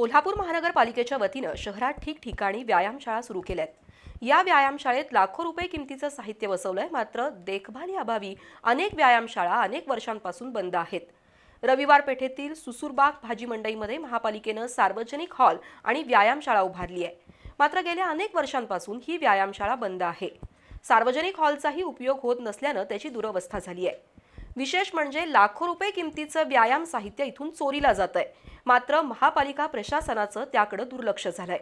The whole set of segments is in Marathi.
कोल्हापूर महानगरपालिकेच्या वतीनं शहरात ठिकठिकाणी व्यायामशाळा सुरू केल्यात. या व्यायामशाळेत लाखो रुपये किमतीचं साहित्य बसवलंय मात्र देखभालीअभावी अनेक व्यायामशाळा अनेक वर्षांपासून बंद आहेत. रविवार पेठेतील सुसूरबाग भाजी मंडईमध्ये महापालिकेनं सार्वजनिक हॉल आणि व्यायामशाळा उभारली आहे. मात्र गेल्या अनेक वर्षांपासून ही व्यायामशाळा बंद आहे. सार्वजनिक हॉलचाही उपयोग होत नसल्यानं त्याची दुरवस्था झाली आहे. विशेष म्हणजे लाखो रुपये किमतीचं व्यायाम साहित्य इथून चोरीला जात आहे मात्र महापालिका प्रशासनाचं त्याकडे दुर्लक्ष झालंय.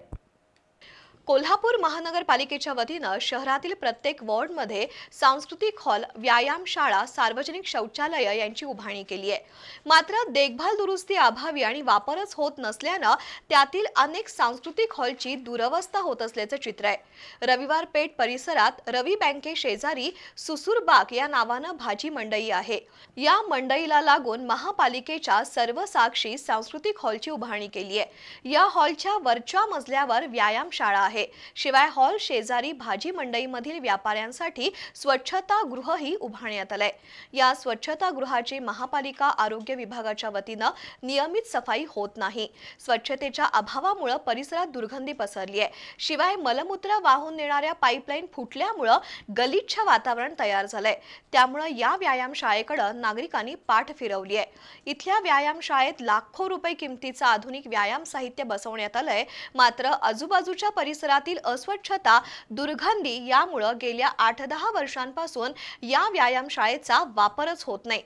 कोल्हापूर महानगरपालिकेच्या वतीनं शहरातील प्रत्येक वॉर्डमध्ये सांस्कृतिक हॉल व्यायामशाळा सार्वजनिक शौचालय यांची उभारणी केली आहे. मात्र देखभाल दुरुस्ती अभावी आणि वापरच होत नसल्यानं त्यातील अनेक सांस्कृतिक हॉलची दुरवस्था होत असल्याचं चित्र आहे. रविवार पेठ परिसरात रवी बँके शेजारी सुसूरबाग या नावानं भाजी मंडई आहे. या मंडईला लागून महापालिकेच्या सर्वसाक्षी सांस्कृतिक हॉलची उभारणी केली आहे. या हॉलच्या वरच्या मजल्यावर व्यायामशाळा आहे. आहे. शिवाय हॉल शेजारी भाजी मंडईमधील व्यापाऱ्यांसाठी स्वच्छता गृहही उभारण्यात आलंय. या स्वच्छता गृहाची महापालिका आरोग्य विभागाच्या वतीनं नियमित सफाई होत नाही. स्वच्छतेच्या अभावामुळे परिसरात दुर्गंधी पसरली आहे. शिवाय मलमूत्र वाहून नेणाऱ्या पाईपलाईन फुटल्यामुळं गलिच्छ वातावरण तयार झालंय. त्यामुळं या व्यायामशाळेकडे नागरिकांनी पाठ फिरवली आहे. इथल्या व्यायामशाळेत लाखो रुपये किमतीचं आधुनिक व्यायाम साहित्य बसवण्यात आलंय. मात्र आजूबाजूच्या परिसरातील अस्वच्छता दुर्गंधी यामुळं गेल्या आठ दहा वर्षांपासून या व्यायामशाळेचा वापरच होत नाही.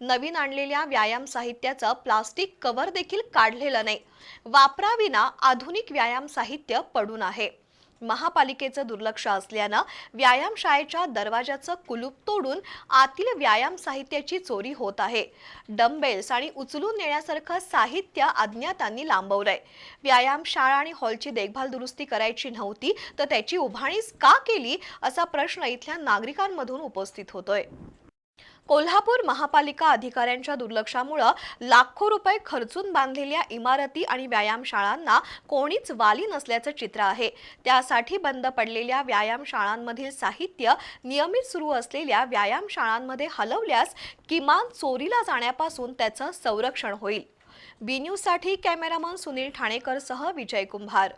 नवीन आणलेल्या व्यायाम साहित्याचं प्लास्टिक कव्हर देखील काढलेलं नाही. वापराविना आधुनिक व्यायाम साहित्य पडून आहे. महापालिकेचं दुर्लक्ष असल्यानं व्यायामशाळेच्या दरवाजाचं कुलूप तोडून आतील व्यायाम साहित्याची चोरी होत आहे. डंबेल्स आणि उचलून नेण्यासारखं साहित्य अज्ञातांनी लांबवलंय. व्यायामशाळा आणि हॉलची देखभाल दुरुस्ती करायची नव्हती तर त्याची उभारणीच का केली असा प्रश्न इथल्या नागरिकांमधून उपस्थित होतोय. कोल्हापूर महापालिका अधिकाऱ्यांच्या दुर्लक्षामुळं लाखो रुपये खर्चून बांधलेल्या इमारती आणि व्यायामशाळांना कोणीच वाली नसल्याचं चित्र आहे. त्यासाठी बंद पडलेल्या व्यायामशाळांमधील साहित्य नियमित सुरू असलेल्या व्यायामशाळांमध्ये हलवल्यास किमान चोरीला जाण्यापासून त्याचं संरक्षण होईल. बी न्यूजसाठी कॅमेरामन सुनील ठाणेकरसह विजय कुंभार.